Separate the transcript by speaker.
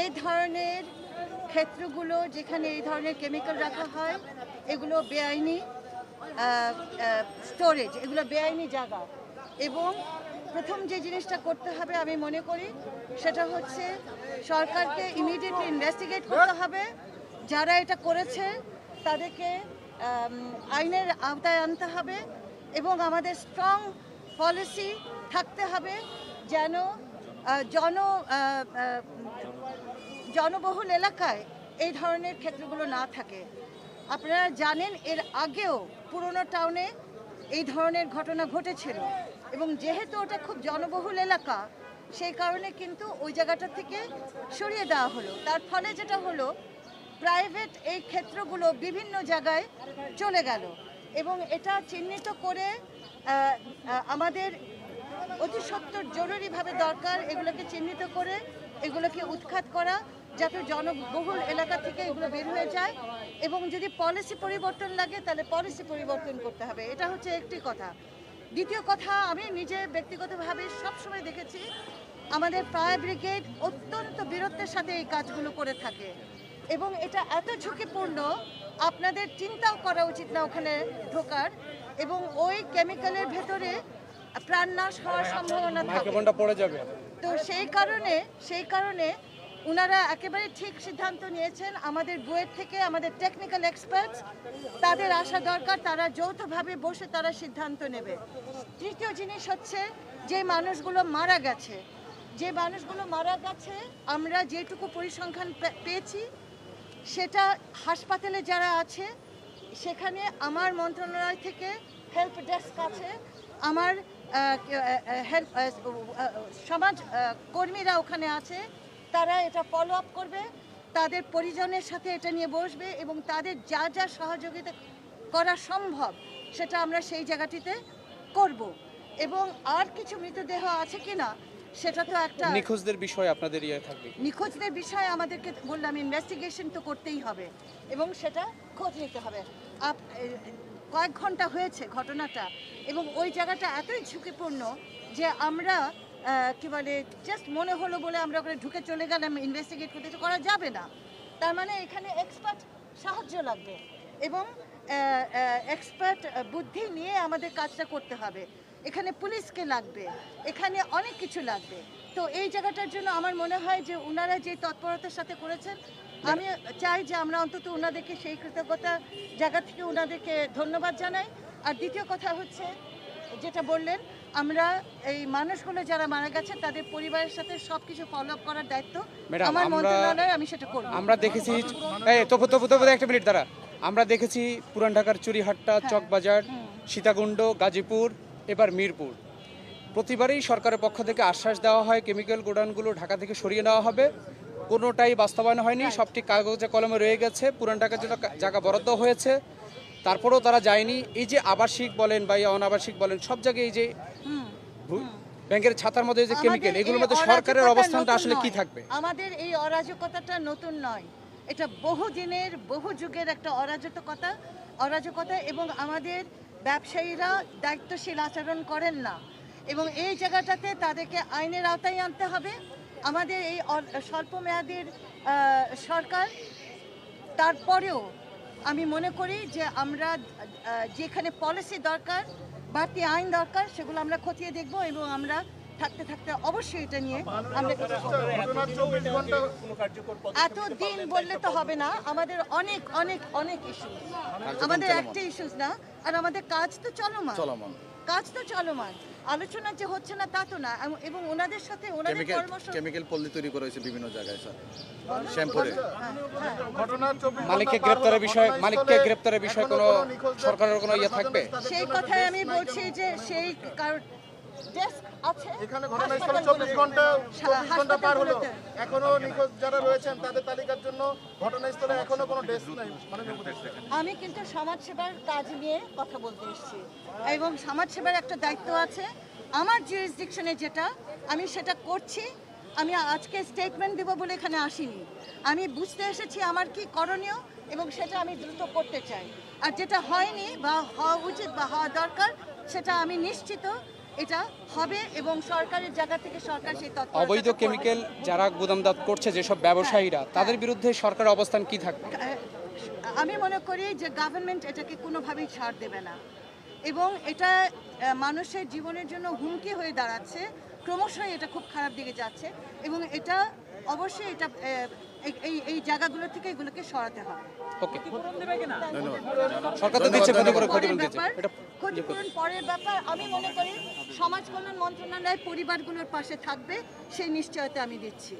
Speaker 1: এই ধরনের ক্ষেত্রগুলো যেখানে এই ধরনের কেমিক্যাল রাখা হয়, এগুলো বেআইনি স্টোরেজ এগুলো বেআইনি জায়গা। এবং প্রথম যে জিনিসটা করতে হবে আমি মনে করি, সেটা হচ্ছে সরকারকে ইমিডিয়েটলি ইনভেস্টিগেট করতে হবে। যারা এটা করেছে, তাদেরকে আইনের আওতায় আনতে হবে এবং আমাদের স্ট্রং পলিসি থাকতে হবে যেন জন জনবহুল এলাকায় এই ধরনের ক্ষেত্রগুলো না থাকে। আপনারা জানেন, এর আগেও পুরনো টাউনে এই ধরনের ঘটনা ঘটেছিল এবং যেহেতু ওটা খুব জনবহুল এলাকা, সেই কারণে কিন্তু ওই জায়গাটা থেকে সরিয়ে দেওয়া হলো। তার ফলে যেটা হলো, প্রাইভেট এই ক্ষেত্রগুলো বিভিন্ন জায়গায় চলে গেল এবং এটা চিহ্নিত করে আমাদের অতি সত্তর জরুরিভাবে দরকার এগুলোকে চিহ্নিত করে, এগুলোকে উৎখাত করা যাতে জনবহুল এলাকা থেকে এগুলো বের হয়ে যায় এবং যদি পলিসি পরিবর্তন লাগে তাহলে পলিসি পরিবর্তন করতে হবে। এটা হচ্ছে একটি কথা। দ্বিতীয় কথা আমি নিজে ব্যক্তিগতভাবে সবসময় দেখেছি আমাদের ফায়ার ব্রিগেড অত্যন্ত বীরত্বের সাথে এই কাজগুলো করে থাকে এবং এটা এত ঝুঁকিপূর্ণ আপনাদের চিন্তাও করা উচিত না ওখানে ঢোকার এবং ওই কেমিক্যালের ভেতরে প্রাণনাশ হওয়ার সম্ভাবনা থাকে। তো সেই কারণে সেই কারণে ওনারা একেবারে ঠিক সিদ্ধান্ত নিয়েছেন। আমাদের বইয়ের থেকে আমাদের টেকনিক্যাল এক্সপার্টস তাদের আসা দরকার, তারা যৌথভাবে বসে তারা সিদ্ধান্ত নেবে। তৃতীয় জিনিস হচ্ছে, যে মানুষগুলো মারা গেছে, যে মানুষগুলো মারা গেছে, আমরা যেটুকু পরিসংখ্যান পেয়েছি, সেটা হাসপাতালে যারা আছে, সেখানে আমার মন্ত্রণালয় থেকে হেল্প ডেস্ক আছে, আমার হেল্প সমাজ কর্মীরা ওখানে আছে তারা এটা ফলো আপ করবে তাদের পরিজনের সাথে এটা নিয়ে বসবে এবং তাদের যা যা সহযোগিতা করা সম্ভব সেটা আমরা সেই জায়গাটিতে করব। এবং আর কিছু মৃতদেহ আছে কিনা সেটা তো একটা
Speaker 2: নিখোঁজদের বিষয় আপনাদের ইয়ে থাকবে।
Speaker 1: নিখোঁজদের বিষয়ে আমাদেরকে বললাম ইনভেস্টিগেশন তো করতেই হবে এবং সেটা খোঁজ নিতে হবে। আপ কয়েক ঘণ্টা হয়েছে ঘটনাটা এবং ওই জায়গাটা এতই ঝুঁকিপূর্ণ যে আমরা কি বলে জাস্ট মনে হলো বলে আমরা ওখানে ঢুকে চলে গেলাম ইনভেস্টিগেট করতে। তো করা যাবে না। তার মানে এখানে এক্সপার্ট সাহায্য লাগবে এবং এক্সপার্ট বুদ্ধি নিয়ে আমাদের কাজটা করতে হবে। এখানে পুলিশকে লাগবে, এখানে অনেক কিছু লাগবে। তো এই জায়গাটার জন্য আমার মনে হয় যে ওনারা যে তৎপরতার সাথে করেছেন, আমি চাই যে আমরা অন্তত ওনাদেরকে সেই কৃতজ্ঞতা জায়গা থেকে ওনাদেরকে ধন্যবাদ জানাই। আর দ্বিতীয় কথা হচ্ছে, যেটা বললেন আমরা এই মানুষগুলো যারা মারা গেছে তাদের পরিবারের সাথে সবকিছু ফলো আপ করার দায়িত্ব
Speaker 2: ম্যাডাম,
Speaker 1: আমার মন্ত্রণালয়ে আমি সেটা করব।
Speaker 2: আমরা দেখেছি এই তবু তবু একটা মিনিট দাঁড়া। আমরা দেখেছি পুরান ঢাকার চুরিহাট্টা চকবাজার সীতাকুণ্ড গাজীপুর এবার মিরপুর। প্রতিবারই সরকারের পক্ষ থেকে আশ্বাস দেওয়া হয় কেমিক্যাল গোডাউনগুলো ঢাকা থেকে সরিয়ে নেওয়া হবে। কোনোটাই বাস্তবায়ন হয়নি সবটি কাগজে কলমে রয়ে গেছে। পুরান ঢাকার জন্য জায়গা বরাদ্দ হয়েছে। তারপরেও তারা যায়নি। এই যে আবাসিক বলেন বা এই অনাবাসিক বলেন সব জায়গায় এই যে ব্যাংকের ছাতার মধ্যে যে কেমিক্যাল এগুলোর মধ্যে সরকারের অবস্থানটা আসলে কি থাকবে?
Speaker 1: আমাদের এই অরাজকতাটা নতুন নয়। এটা বহু দিনের বহু যুগের একটা অরাজকতা অরাজকতা এবং আমাদের ব্যবসায়ীরা দায়িত্বশীল আচরণ করেন না। এবং এই জায়গাটাতে তাদেরকে আইনের আওতায় আনতে হবে। আমাদের এই অ- স্বল্পমেয়াদীর সরকার তারপরেও আমি মনে করি যে আমরা যেখানে পলিসি দরকার বাড়তি আইন দরকার সেগুলো আমরা খতিয়ে দেখব এবং আমরা থাকতে থাকতে অবশ্যই এটা নিয়ে আমরা এত দিন বললে তো হবে না আমাদের অনেক অনেক অনেক ইস্যু আমাদের একটা ইস্যুস না আর আমাদের কাজ তো চলমান।
Speaker 3: চলমান।
Speaker 1: কাজ তো চলমান। আলোচনা যে হচ্ছে না তা তো না। এবং- ওনাদের সাথে ওনাদের
Speaker 3: কেমিক্যাল
Speaker 1: পরামর্শ
Speaker 3: কেমিক্যাল পল্লি তৈরি করা হয়েছে বিভিন্ন জায়গায় স্যার। শ্যামপুরে।
Speaker 2: মালিককে গ্রেপ্তারের বিষয়ে মালিককে গ্রেপ্তারের বিষয়ে কোনো সরকারের কোনো ইয়ে থাকবে?
Speaker 1: সেই কথায় আমি বলছি যে সেই কারণ ডেস্ক আছে।
Speaker 4: এখানে ঘটনাস্থলে চব্বিশ ঘণ্টা চব্বিশ ঘণ্টা পার হলো। এখনও নিখোঁজ যারা রয়েছেন তাদের তালিকার জন্য ঘটনাস্থলে এখনও কোনো ডেস্ক নাই। মানে
Speaker 1: আমি কিন্তু সমাজসেবার কাজ নিয়ে কথা বলতে এসেছি। এবং সমাজসেবার একটা দায়িত্ব আছে। আমার জুরিসডিকশনে যেটা আমি সেটা করছি। আমি আজকে স্টেটমেন্ট দেবো বলে এখানে আসিনি। আমি বুঝতে এসেছি আমার কি করণীয় এবং সেটা আমি দ্রুত করতে চাই। আর যেটা হয়নি বা হওয়া উচিত বা হওয়া দরকার সেটা আমি নিশ্চিত এটা হবে এবং সরকারের জায়গা থেকে সরকার সেই তৎপরতা
Speaker 2: অবৈধ। কেমিক্যাল যারা গুদামদাত করছে যেসব ব্যবসায়ীরা তাদের বিরুদ্ধে সরকারের অবস্থান কি থাকবে?
Speaker 1: আমি মনে করি যে গভর্নমেন্ট এটাকে কোনোভাবেই ছাড় দেবে না। এবং এটা মানুষের জীবনের জন্য হুমকি হয়ে দাঁড়াচ্ছে ক্রমশই এটা খুব খারাপ দিকে যাচ্ছে এবং এটা অবশ্যই এটা এই- এই জায়গাগুলো থেকে এগুলোকে সরাতে হবে।
Speaker 2: ওকে।
Speaker 3: ধন্যবাদ।
Speaker 2: সরকার তো দিচ্ছে ক্ষতিপূরণ দিচ্ছে এটা
Speaker 1: ক্ষতিপূরণ পরের ব্যাপার আমি মনে করি সমাজ কল্যাণ মন্ত্রণালয় পরিবারগুলোর পাশে থাকবে সেই নিশ্চয়তা আমি দিচ্ছি।